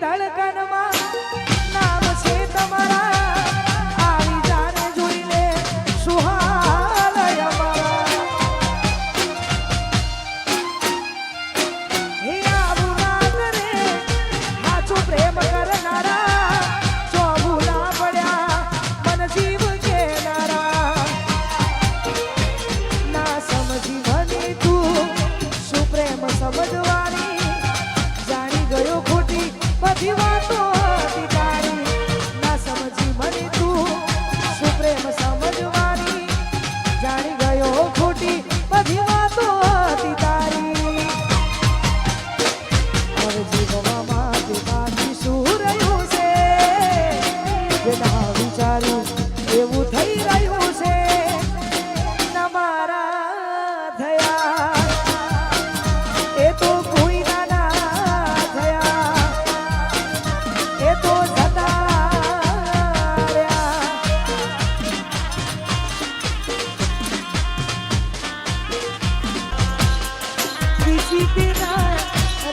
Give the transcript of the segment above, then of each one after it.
ધડકનમાં એવું થઈ રહ્યું છે. મારા થયા એ તો કોઈ ના થયા એ તો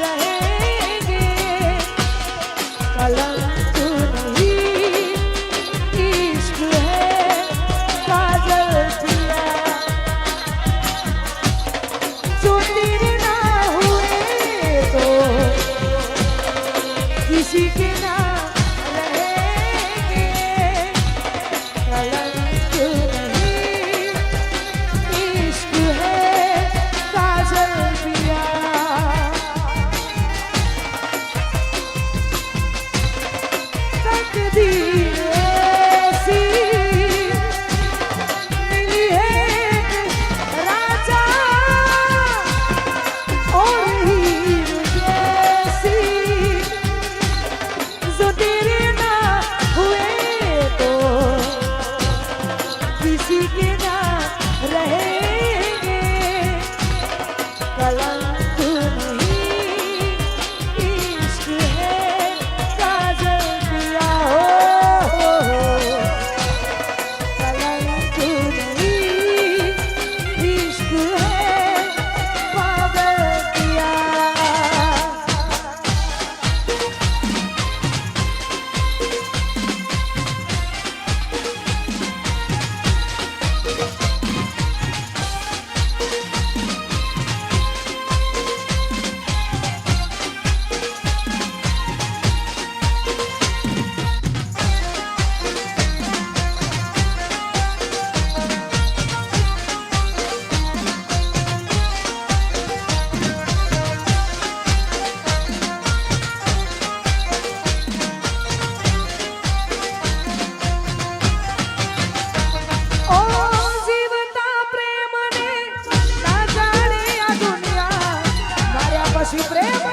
રહે Suprema!